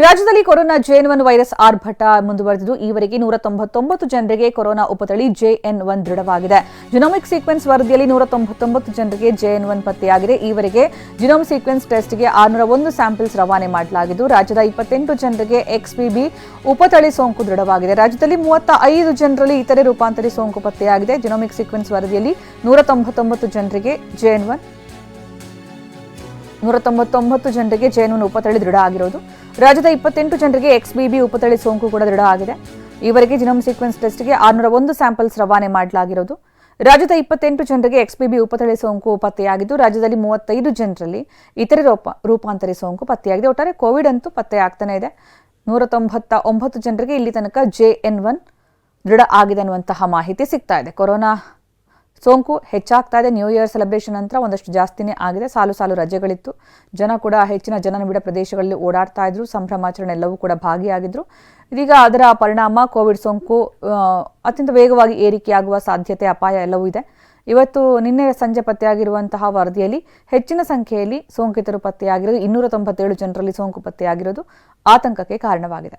ರಾಜ್ಯದಲ್ಲಿ corona JN one virus ಆರ್ಭಟ ಮುಂದುವರೆದಿದ್ದು, ಈವರೆಗೆ ನೂರ ತೊಂಬತ್ತೊಂಬತ್ತು ಜನರಿಗೆ ಕೊರೋನಾ ಉಪತಳಿ ಜೆಎನ್ ಒನ್ ದೃಢವಾಗಿದೆ. ಜಿನೋಮಿಕ್ ಸೀಕ್ವೆನ್ಸ್ ವರದಿಯಲ್ಲಿ ನೂರ ತೊಂಬತ್ತೊಂಬತ್ತು ಜನರಿಗೆ ಜೆಎನ್ ಒನ್ ಪತ್ತೆಯಾಗಿದೆ. ಈವರೆಗೆ ಜಿನೋಮ್ ಸೀಕ್ವೆನ್ಸ್ ಟೆಸ್ಟ್ಗೆ ಆರುನೂರ ಒಂದು ಸ್ಯಾಂಪಲ್ಸ್ ರವಾನೆ ಮಾಡಲಾಗಿದ್ದು, ರಾಜ್ಯದ ಇಪ್ಪತ್ತೆಂಟು ಜನರಿಗೆ ಎಕ್ಸ್ಬಿಬಿ ಉಪತಳಿ ಸೋಂಕು ದೃಢವಾಗಿದೆ. ರಾಜ್ಯದಲ್ಲಿ ಮೂವತ್ತ ಐದು ಜನರಲ್ಲಿ ಇತರೆ ರೂಪಾಂತರಿ ಸೋಂಕು ಪತ್ತೆಯಾಗಿದೆ. ಜಿನೋಮಿಕ್ ಸೀಕ್ವೆನ್ಸ್ ವರದಿಯಲ್ಲಿ ನೂರ ತೊಂಬತ್ತೊಂಬತ್ತು ಜನರಿಗೆ ಜೆಎನ್ ಒನ್ ನೂರ ತೊಂಬತ್ತೊಂಬತ್ತು ಜನರಿಗೆ ಜೆಎನ್ ಉಪತಳಿ ದೃಢ ಆಗಿರೋದು. ರಾಜ್ಯದ ಇಪ್ಪತ್ತೆಂಟು ಜನರಿಗೆ ಎಕ್ಸ್ಬಿಬಿ ಉಪತಳಿ ಸೋಂಕು ಕೂಡ ದೃಢ ಆಗಿದೆ ಈವರೆಗೆ ಜಿನೋಮ್ ಸೀಕ್ವೆನ್ಸ್ ಟೆಸ್ಟ್ಗೆ ಆರುನೂರ ಒಂದು ಸ್ಯಾಂಪಲ್ಸ್ ರವಾನೆ ಮಾಡಲಾಗಿರೋದು. ರಾಜ್ಯದ ಇಪ್ಪತ್ತೆಂಟು ಜನರಿಗೆ ಎಕ್ಸ್ಬಿಬಿ ಉಪತಳಿ ಸೋಂಕು ಪತ್ತೆಯಾಗಿದ್ದು, ರಾಜ್ಯದಲ್ಲಿ ಮೂವತ್ತೈದು ಜನರಲ್ಲಿ ಇತರೆ ರೂಪ, ರೂಪಾಂತರಿ ಸೋಂಕು ಪತ್ತೆಯಾಗಿದೆ. ಒಟ್ಟಾರೆ ಕೋವಿಡ್ ಅಂತೂ ಪತ್ತೆ ಆಗ್ತಾನೆ ಇದೆ. ನೂರ ತೊಂಬತ್ತ ಒಂಬತ್ತು ಜನರಿಗೆ ಇಲ್ಲಿ ತನಕ ಜೆ ಎನ್ ಒನ್ ದೃಢ ಆಗಿದೆ ಅನ್ನುವಂತಹ ಮಾಹಿತಿ ಸಿಗ್ತಾ ಇದೆ. ಕೊರೋನಾ ಸೋಂಕು ಹೆಚ್ಚಾಗ್ತಾ ಇದೆ. ನ್ಯೂ ಇಯರ್ ಸೆಲೆಬ್ರೇಷನ್ ನಂತರ ಒಂದಷ್ಟು ಜಾಸ್ತಿನೇ ಆಗಿದೆ. ಸಾಲು ಸಾಲು ರಜೆಗಳಿತ್ತು. ಜನ ಕೂಡ ಹೆಚ್ಚಿನ ಜನನಿಬಿಡ ಪ್ರದೇಶಗಳಲ್ಲಿ ಓಡಾಡ್ತಾ ಇದ್ರು. ಸಂಭ್ರಮಾಚರಣೆ ಎಲ್ಲವೂ ಕೂಡ ಭಾಗಿಯಾಗಿದ್ರು. ಇದೀಗ ಅದರ ಪರಿಣಾಮ ಕೋವಿಡ್ ಸೋಂಕು ಅತ್ಯಂತ ವೇಗವಾಗಿ ಏರಿಕೆಯಾಗುವ ಸಾಧ್ಯತೆ, ಅಪಾಯ ಎಲ್ಲವೂ ಇದೆ. ಇವತ್ತು ನಿನ್ನೆ ಸಂಜೆ ಪತ್ತೆಯಾಗಿರುವಂತಹ ವರದಿಯಲ್ಲಿ ಹೆಚ್ಚಿನ ಸಂಖ್ಯೆಯಲ್ಲಿ ಸೋಂಕಿತರು ಪತ್ತೆಯಾಗಿರೋದು. ಇನ್ನೂರ ತೊಂಬತ್ತೇಳು ಜನರಲ್ಲಿ ಸೋಂಕು ಪತ್ತೆಯಾಗಿರೋದು ಆತಂಕಕ್ಕೆ ಕಾರಣವಾಗಿದೆ.